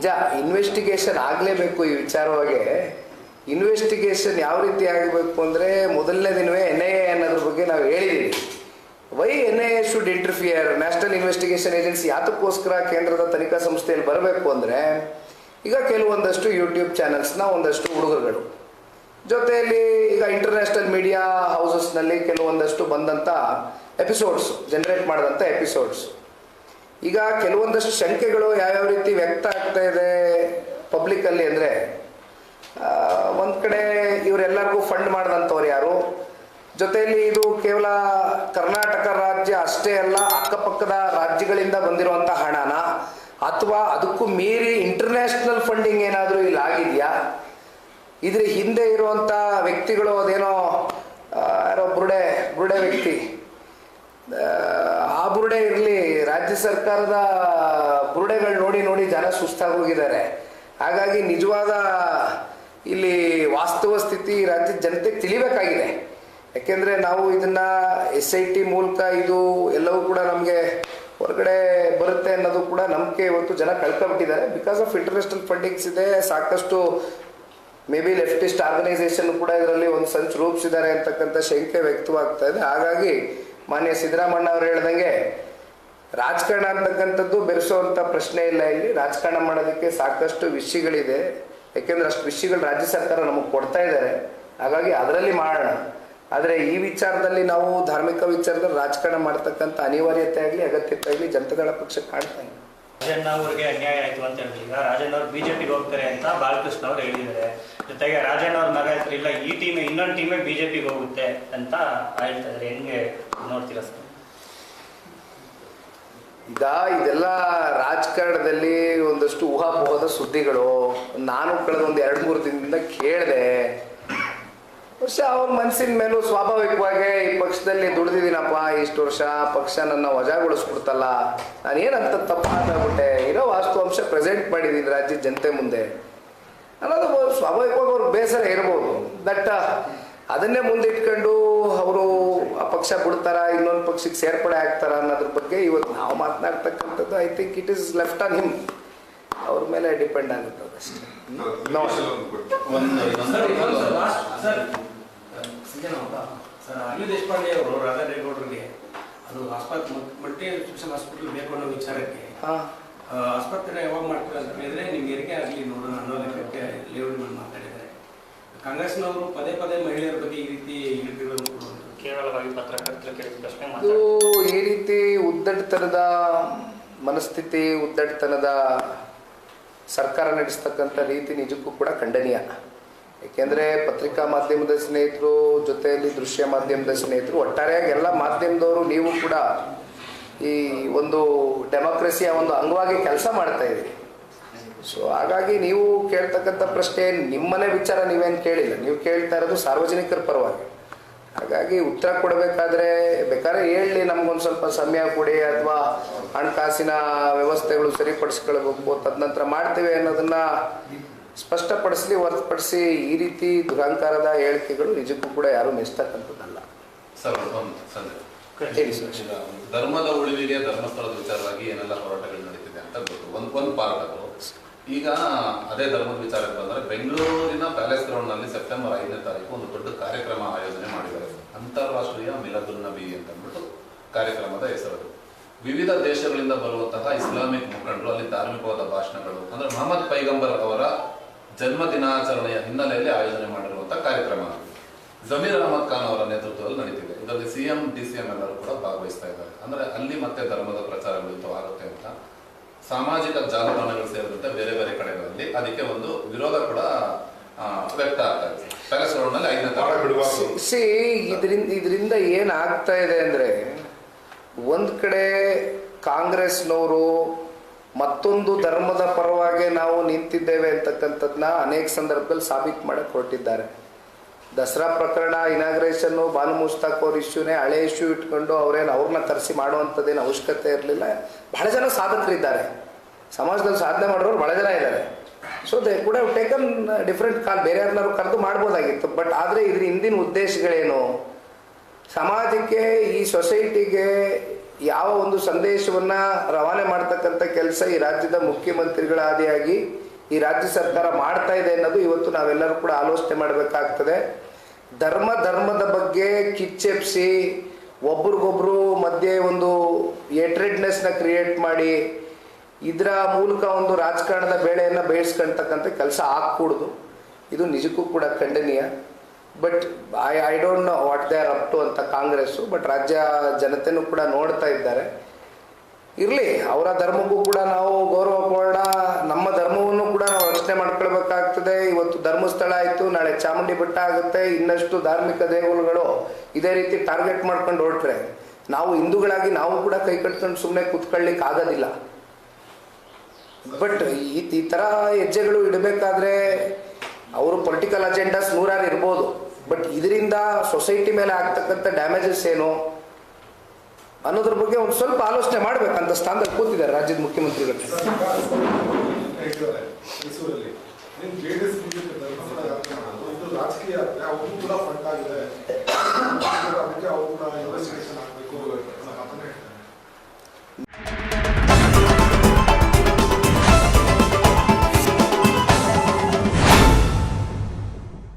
ನಿಜ ಇನ್ವೆಸ್ಟಿಗೇಷನ್ ಆಗಲೇಬೇಕು ಈ ವಿಚಾರವಾಗಿ. ಇನ್ವೆಸ್ಟಿಗೇಷನ್ ಯಾವ ರೀತಿ ಆಗಬೇಕು ಅಂದರೆ ಮೊದಲನೇ ದಿನವೇ ಎನ್ ಐ ಎ ಅನ್ನೋದ್ರ ಬಗ್ಗೆ ನಾವು ಹೇಳಿದ್ದೀವಿ why N I A should interfere national investigation agency ಯಾತಕ್ಕೋಸ್ಕರ ಕೇಂದ್ರದ ತನಿಖಾ ಸಂಸ್ಥೆಯಲ್ಲಿ ಬರಬೇಕು ಅಂದರೆ ಈಗ ಕೆಲವೊಂದಷ್ಟು ಯೂಟ್ಯೂಬ್ ಚಾನೆಲ್ಸ್ನ ಒಂದಷ್ಟು ಹುಡುಗರುಗಳು. ಜೊತೆಯಲ್ಲಿ ಈಗ ಇಂಟರ್ನ್ಯಾಷನಲ್ ಮೀಡಿಯಾ ಹೌಸಸ್ನಲ್ಲಿ ಕೆಲವೊಂದಷ್ಟು ಬಂದಂಥ ಎಪಿಸೋಡ್ಸ್ ಜನರೇಟ್ ಮಾಡಿದಂಥ ಎಪಿಸೋಡ್ಸ್ ಈಗ ಕೆಲವೊಂದಷ್ಟು ಶಂಕೆಗಳು ಯಾವ್ಯಾವ ರೀತಿ ವ್ಯಕ್ತ ಆಗ್ತಾ ಇದೆ ಪಬ್ಲಿಕ್ಕಲ್ಲಿ ಅಂದರೆ ಒಂದು ಕಡೆ ಇವರೆಲ್ಲರಿಗೂ ಫಂಡ್ ಮಾಡಿದಂಥವ್ರು ಯಾರು? ಜೊತೆಯಲ್ಲಿ ಇದು ಕೇವಲ ಕರ್ನಾಟಕ ರಾಜ್ಯ ಅಷ್ಟೇ ಅಲ್ಲ, ಅಕ್ಕಪಕ್ಕದ ರಾಜ್ಯಗಳಿಂದ ಬಂದಿರುವಂಥ ಹಣನ, ಅಥವಾ ಅದಕ್ಕೂ ಮೀರಿ ಇಂಟರ್ನ್ಯಾಷನಲ್ ಫಂಡಿಂಗ್ ಏನಾದರೂ ಇಲ್ಲಿ ಆಗಿದೆಯಾ? ಇದ್ರ ಹಿಂದೆ ಇರುವಂಥ ವ್ಯಕ್ತಿಗಳು ಅದೇನೋ ಯಾರೋ ಬುರುಡೆ ಬುರುಡೆ ವ್ಯಕ್ತಿ. ಆ, ಬುರುಡೆ ಇರಲಿ ರಾಜ್ಯ ಸರ್ಕಾರದ ಬುರುಡೆಗಳು ನೋಡಿ ನೋಡಿ ಜನ ಸುಸ್ತಾಗಿ ಹೋಗಿದ್ದಾರೆ ಹಾಗಾಗಿ ನಿಜವಾದ ಇಲ್ಲಿ ವಾಸ್ತವ ಸ್ಥಿತಿ ರಾಜ್ಯದ ಜನತೆಗೆ ತಿಳಿಬೇಕಾಗಿದೆ. ಯಾಕೆಂದರೆ ನಾವು ಇದನ್ನ ಎಸ್ ಐ ಟಿ ಮೂಲಕ ಇದು ಎಲ್ಲವೂ ಕೂಡ ನಮಗೆ ಹೊರಗಡೆ ಬರುತ್ತೆ ಅನ್ನೋದು ಕೂಡ ನಂಬಿಕೆ ಇವತ್ತು ಜನ ಕಳ್ಕೊಂಬಿಟ್ಟಿದ್ದಾರೆ. ಬಿಕಾಸ್ ಆಫ್ ಇಂಟರ್ನ್ಯಾಷನಲ್ ಫಂಡಿಂಗ್ಸ್ ಇದೆ ಸಾಕಷ್ಟು ಮೇ ಬಿ ಲೆಫ್ಟಿಸ್ಟ್ ಆರ್ಗನೈಸೇಷನ್ ಕೂಡ ಇದರಲ್ಲಿ ಒಂದು ಸಂಚು ರೂಪಿಸಿದ್ದಾರೆ ಅಂತಕ್ಕಂಥ ಶಂಕೆ ವ್ಯಕ್ತವಾಗ್ತಾ ಇದೆ. ಹಾಗಾಗಿ ಮಾನ್ಯ ಸಿದ್ದರಾಮಣ್ಣ ಅವರು ಹೇಳ್ದಂಗೆ, ರಾಜಕಾರಣ ಅಂತಕ್ಕಂಥದ್ದು ಬೆರೆಸುವಂಥ ಪ್ರಶ್ನೆ ಇಲ್ಲ ಇಲ್ಲಿ. ರಾಜಕಾರಣ ಮಾಡೋದಕ್ಕೆ ಸಾಕಷ್ಟು ವಿಷಯಗಳಿದೆ. ಯಾಕೆಂದ್ರೆ ಅಷ್ಟು ವಿಷಯಗಳು ರಾಜ್ಯ ಸರ್ಕಾರ ನಮಗೆ ಕೊಡ್ತಾ ಇದ್ದಾರೆ ಹಾಗಾಗಿ ಅದರಲ್ಲಿ ಮಾಡೋಣ. ಆದರೆ ಈ ವಿಚಾರದಲ್ಲಿ ನಾವು ಧಾರ್ಮಿಕ ವಿಚಾರದಲ್ಲಿ ರಾಜಕಾರಣ ಮಾಡ್ತಕ್ಕಂಥ ಅನಿವಾರ್ಯತೆ ಆಗಲಿ, ಅಗತ್ಯತೆ ಆಗಲಿ ಜನತಾದಳ ಪಕ್ಷ ಕಾಣ್ತಾ ರಾಜಣ್ಣ ಅವ್ರಿಗೆ ಅನ್ಯಾಯ ಆಯ್ತು ಅಂತ ಹೇಳಿದ್ರೆ ರಾಜಣ್ಣ ಅವ್ರು ಬಿಜೆಪಿಗೆ ಹೋಗ್ತಾರೆ ಅಂತ ಬಾಲಕೃಷ್ಣ ಅವ್ರು ಹೇಳಿದ್ದಾರೆ. ಜೊತೆಗೆ ರಾಜಣ್ಣ ಅವ್ರ ಮಗ ಇಲ್ಲ, ಈ ಟೀಮ್ ಇನ್ನೊಂದು ಟೀಮೇ ಬಿಜೆಪಿಗೆ ಹೋಗುತ್ತೆ ಅಂತ ಹೇಳ್ತಾ ಇದ್ದಾರೆ ಹೆಂಗೆ ನೋಡ್ತೀರಾ ಸರ್? ಈಗ ಇದೆಲ್ಲ ರಾಜಕಾರಣದಲ್ಲಿ ಒಂದಷ್ಟು ಊಹಾಪೋಹದ ಸುದ್ದಿಗಳು. ನಾನು ಕಳೆದ ಒಂದು ಎರಡು ಮೂರು ದಿನದಿಂದ ಕೇಳಿದೆ. ವರ್ಷ ಅವ್ರ ಮನಸ್ಸಿನ ಮೇಲೂ ಸ್ವಾಭಾವಿಕವಾಗಿ ಈ ಪಕ್ಷದಲ್ಲಿ ದುಡ್ದಿದ್ದೀನಪ್ಪ, ಇಷ್ಟು ವರ್ಷ ಪಕ್ಷ ನನ್ನ ವಜಾಗೊಳಿಸ್ಬಿಡ್ತಲ್ಲ ನಾನು ಏನಂತ ಅಂತಾಗ್ಬಿಟ್ಟೆ ಮಾತಾಡ್ಬಿಟ್ಟೆ ಇರೋ ವಾಸ್ತವಾಂಶ ಪ್ರೆಸೆಂಟ್ ಮಾಡಿದ್ದೀನಿ ರಾಜ್ಯ ಜನತೆ ಮುಂದೆ. ಅನ್ನೋದು ಸ್ವಾಭಾವಿಕವಾಗಿ ಅವ್ರ ಬೇಸರ ಇರ್ಬೋದು. ದಟ್ಟ ಅದನ್ನೇ ಮುಂದಿಟ್ಕೊಂಡು ಅವರು ಪಕ್ಷ ಬಿಡ್ತಾರ ಇನ್ನೊಂದು ಪಕ್ಷಕ್ಕೆ ಸೇರ್ಪಡೆ ಆಗ್ತಾರ ಅನ್ನೋದ್ರ ಬಗ್ಗೆ ಇವತ್ತು ನಾವು ಮಾತನಾಡ್ತಕ್ಕಂಥದ್ದು I think it is left on him ಅವ್ರ ಮೇಲೆ ಡಿಪೆಂಡ್ ಆಗುತ್ತೆ ಅದಷ್ಟೇ ದೇಶಪಾಂಡೆ ಅವರು ರಾಧಾರೇಗೌಡರಿಗೆ ಅದು ಆಸ್ಪತ್ರೆ ಮಲ್ಟಿ ಇನ್ಸ್ಟಿಟ್ಯೂಷನ್ ಹಾಸ್ಪಿಟಲ್ ಬೇಕು ಅನ್ನೋ ವಿಚಾರಕ್ಕೆ ಆಸ್ಪತ್ರೆ ಯಾವಾಗ ಮಾಡ್ತಾರೆ ಅಂತ ಹೇಳಿದ್ರೆ ನಿಮ್ಗೆ ಹೆರಿಗೆ ಆಗಲಿ ನೋಡೋಣ ಅನ್ನೋ ಲೆಕ್ಕಕ್ಕೆ ಲೇಔಟ್ಗಳು ಮಾತಾಡಿದ್ದಾರೆ. ಕಾಂಗ್ರೆಸ್ನವರು ಪದೇ ಪದೇ ಮಹಿಳೆಯರ ಬಗ್ಗೆ ಈ ರೀತಿ ಒಂದು ಕೇವಲವಾಗಿ ಪತ್ರಕರ್ತರು ಕೇಳಿದ ಪ್ರಶ್ನೆ ಇದು ಮಾತಾಡ್ತಾರೆ ಈ ರೀತಿ ಉದ್ದಟತನದ ಮನಸ್ಥಿತಿ ಉದ್ದಟತನದ ಸರ್ಕಾರ ನಡೆಸ್ತಕ್ಕಂಥ ರೀತಿ ನಿಜಕ್ಕೂ ಕೂಡ ಖಂಡನೀಯ. ಏಕೆಂದರೆ ಪತ್ರಿಕಾ ಮಾಧ್ಯಮದ ಸ್ನೇಹಿತರು ಜೊತೆಯಲ್ಲಿ ದೃಶ್ಯ ಮಾಧ್ಯಮದ ಸ್ನೇಹಿತರು ಒಟ್ಟಾರೆಯಾಗಿ ಎಲ್ಲ ಮಾಧ್ಯಮದವರು ನೀವು ಕೂಡ ಈ ಒಂದು ಡೆಮೋಕ್ರಸಿಯ ಒಂದು ಅಂಗವಾಗಿ ಕೆಲಸ ಮಾಡ್ತಾ ಇದ್ದೀರಿ. ಸೊ ಹಾಗಾಗಿ ನೀವು ಕೇಳ್ತಕ್ಕಂಥ ಪ್ರಶ್ನೆ ನಿಮ್ಮನೆ ವಿಚಾರ ನೀವೇನು ಕೇಳಿಲ್ಲ. ನೀವು ಕೇಳ್ತಾ ಇರೋದು ಸಾರ್ವಜನಿಕರ ಪರವಾಗಿ. ಹಾಗಾಗಿ ಉತ್ತರ ಕೊಡಬೇಕಾದ್ರೆ ಬೇಕಾದ್ರೆ ಹೇಳಿ ನಮ್ಗೊಂದು ಸ್ವಲ್ಪ ಸಮಯ ಕೊಡಿ ಅಥವಾ ಹಣಕಾಸಿನ ವ್ಯವಸ್ಥೆಗಳು ಸರಿಪಡಿಸ್ಕೊಳ್ಬೇಕು. ತದನಂತರ ಮಾಡ್ತೇವೆ ಅನ್ನೋದನ್ನ ಸ್ಪಷ್ಟಪಡಿಸಲಿ ಹೊರತುಪಡಿಸಿ ಈ ರೀತಿ ದುರಹಂಕಾರದ ಹೇಳಿಕೆಗಳು ನಿಜಕ್ಕೂ ಕೂಡ ಯಾರು ಮೆಚ್ಚತಕ್ಕಂಥದ್ದಲ್ಲ ಧರ್ಮದ ಉಳಿವಿಗೆ ಧರ್ಮಸ್ಥಳದ ವಿಚಾರವಾಗಿ ಏನೆಲ್ಲ ಹೋರಾಟಗಳು ನಡೀತಿದೆ ಅಂತ ಗೊತ್ತು. ಒಂದು ಒಂದು ಪಾರ್ಟ್ ಅದು. ಈಗ ಅದೇ ಧರ್ಮದ ವಿಚಾರಕ್ಕೆ ಬಂದರೆ ಬೆಂಗಳೂರಿನ ಪ್ಯಾಲೇಸ್ ಗ್ರೌಂಡ್ನಲ್ಲಿ ಸೆಪ್ಟೆಂಬರ್ ಐದನೇ ತಾರೀಕು ಒಂದು ದೊಡ್ಡ ಕಾರ್ಯಕ್ರಮ ಆಯೋಜನೆ ಮಾಡಿದ್ದಾರೆ. ಅಂತಾರಾಷ್ಟ್ರೀಯ ಮಿಲದುಲ್ ನಬಿ ಅಂತ ಅಂದ್ಬಿಟ್ಟು ಕಾರ್ಯಕ್ರಮದ ಹೆಸರು ವಿವಿಧ ದೇಶಗಳಿಂದ ಬರುವಂತಹ ಇಸ್ಲಾಮಿಕ್ ಮುಖಂಡರು, ಅಲ್ಲಿ ಧಾರ್ಮಿಕವಾದ ಭಾಷಣಗಳು, ಅಂದ್ರೆ ಮೊಹಮ್ಮದ್ ಪೈಗಂಬರ್ ಅವರ ಜನ್ಮ ದಿನಾಚರಣೆಯ ಹಿನ್ನೆಲೆಯಲ್ಲಿ ಆಯೋಜನೆ ಮಾಡಿರುವಂತಹ ಕಾರ್ಯಕ್ರಮ. ಜಮೀರ್ ಅಹಮದ್ ಖಾನ್ ಅವರ ನೇತೃತ್ವದಲ್ಲಿ ನಡೀತಿದೆ. ಇದರಲ್ಲಿ ಸಿಎಂ ಡಿ ಎಲ್ಲರೂ ಕೂಡ ಭಾಗವಹಿಸ್ತಾ ಇದ್ದಾರೆ. ಅಂದ್ರೆ ಅಲ್ಲಿ ಮತ್ತೆ ಧರ್ಮದ ಪ್ರಚಾರಗಳು ಆಗುತ್ತೆ ಅಂತ ಸಾಮಾಜಿಕ ಜಾಲತಾಣಗಳು ಸೇರಿದಂತೆ ಬೇರೆ ಬೇರೆ ಕಡೆಗಳಲ್ಲಿ ಅದಕ್ಕೆ ಒಂದು ವಿರೋಧ ಕೂಡ ವ್ಯಕ್ತ ಆಗ್ತಾ ಇದೆ. ಐದನೇ ಸಿ ಇದರಿಂದ ಇದರಿಂದ ಏನಾಗ್ತಾ ಇದೆ ಅಂದ್ರೆ ಒಂದು ಕಡೆ ಕಾಂಗ್ರೆಸ್ನವರು ಮತ್ತೊಂದು ಧರ್ಮದ ಪರವಾಗಿ ನಾವು ನಿಂತಿದ್ದೇವೆ ಅಂತಕ್ಕಂಥದ್ನ ಅನೇಕ ಸಂದರ್ಭದಲ್ಲಿ ಸಾಬೀತು ಮಾಡಕ್ಕೆ ಹೊರಟಿದ್ದಾರೆ. ದಸರಾ ಪ್ರಕರಣ ಇನಾಗ್ರೇಷನ್ನು ಬಾಲು ಮುಸ್ತಾಕ್ ಅವ್ರ ಇಶ್ಯೂನೇ ಹಳೆ ಇಶ್ಯೂ ಇಟ್ಕೊಂಡು ಅವರೇನು ಅವ್ರನ್ನ ತರಿಸಿ ಮಾಡುವಂಥದ್ದೇನು ಅವಶ್ಯಕತೆ ಇರಲಿಲ್ಲ. ಬಹಳ ಜನ ಸಾಧಕರಿದ್ದಾರೆ ಸಮಾಜದಲ್ಲಿ ಸಾಧನೆ ಮಾಡೋರು ಬಹಳ ಜನ ಇದ್ದಾರೆ. ಸೊ ದೇ ಕೂಡ ಟೇಕನ್ ಡಿಫ್ರೆಂಟ್ ಕಾಲ್ ಬೇರೆ ಯಾರನ್ನಾರು ಕರೆದು ಮಾಡ್ಬೋದಾಗಿತ್ತು. ಬಟ್ ಆದರೆ ಇದ್ರ ಹಿಂದಿನ ಉದ್ದೇಶಗಳೇನು? ಸಮಾಜಕ್ಕೆ, ಈ ಸೊಸೈಟಿಗೆ ಯಾವ ಒಂದು ಸಂದೇಶವನ್ನು ರವಾನೆ ಮಾಡ್ತಕ್ಕಂಥ ಕೆಲಸ ಈ ರಾಜ್ಯದ ಮುಖ್ಯಮಂತ್ರಿಗಳ ಆದಿಯಾಗಿ ಈ ರಾಜ್ಯ ಸರ್ಕಾರ ಮಾಡ್ತಾ ಇದೆ ಅನ್ನೋದು ಇವತ್ತು ನಾವೆಲ್ಲರೂ ಕೂಡ ಆಲೋಚನೆ ಮಾಡಬೇಕಾಗ್ತದೆ. ಧರ್ಮ ಧರ್ಮದ ಬಗ್ಗೆ ಕಿಚ್ಚೆಪ್ಸಿ, ಒಬ್ರಿಗೊಬ್ರು ಮಧ್ಯೆ ಒಂದು ಏಟ್ರೆಡ್ನೆಸ್ನ ಕ್ರಿಯೇಟ್ ಮಾಡಿ, ಇದರ ಮೂಲಕ ಒಂದು ರಾಜಕಾರಣದ ಬೇಳೆಯನ್ನು ಬೇಯಿಸ್ಕೊಳ್ತಕ್ಕಂಥ ಕೆಲಸ ಆಗ್ಕೂಡ್ದು. ಇದು ನಿಜಕ್ಕೂ ಕೂಡ ಖಂಡನೀಯ. But I I don't know what they are up to ಅಂತ ಕಾಂಗ್ರೆಸ್ಸು ಬಟ್ ರಾಜ್ಯ ಜನತೆನೂ ಕೂಡ ನೋಡ್ತಾ ಇದ್ದಾರೆ. ಇರಲಿ, ಅವರ ಧರ್ಮಕ್ಕೂ ಕೂಡ ನಾವು ಗೌರವ ಕೊಡೋಣ. ನಮ್ಮ ಧರ್ಮವನ್ನು ಮಾಡ್ಕೊಳ್ಬೇಕಾಗ್ತದೆ ಇವತ್ತು ಧರ್ಮಸ್ಥಳ ಆಯ್ತು ನಾಳೆ ಚಾಮುಂಡಿ ಬೆಟ್ಟ ಆಗುತ್ತೆ ಇನ್ನಷ್ಟು ಧಾರ್ಮಿಕ ದೇಗುಲಗಳು ಇದೇ ರೀತಿ ಟಾರ್ಗೆಟ್ ಮಾಡ್ಕೊಂಡು ಹೊರಟ್ರೆ ನಾವು ಹಿಂದೂಗಳಾಗಿ ನಾವು ಕೂಡ ಕೈ ಕಟ್ಕೊಂಡು ಸುಮ್ಮನೆ ಕೂತ್ಕೊಳ್ಳಿಕ್ಕೆ ಆಗೋದಿಲ್ಲ ಬಟ್ ಈ ಈ ಥರ ಹೆಜ್ಜೆಗಳು ಇಡಬೇಕಾದ್ರೆ ಅವರು ಪೊಲಿಟಿಕಲ್ ಅಜೆಂಡಾಸ್ ನೂರಾರು ಇರ್ಬೋದು ಬಟ್ ಇದರಿಂದ ಸೊಸೈಟಿ ಮೇಲೆ ಆಗ್ತಕ್ಕಂಥ ಡ್ಯಾಮೇಜಸ್ ಏನು ಅನ್ನೋದ್ರ ಬಗ್ಗೆ ಒಂದು ಸ್ವಲ್ಪ ಆಲೋಚನೆ ಮಾಡ್ಬೇಕಂತ ಸ್ಥಾನದಲ್ಲಿ ಕೂತಿದ್ದಾರೆ ರಾಜ್ಯದ ಮುಖ್ಯಮಂತ್ರಿಗಳು ನಿಮ್ J D S BJP Dharmasthala ಯಾತ್ರೆ ಮಾಡೋದು? ಇದು ರಾಜಕೀಯ ಯಾತ್ರೆ ಅವರು ಕೂಡ ಫಂಡ್ ಆಗಿದೆ.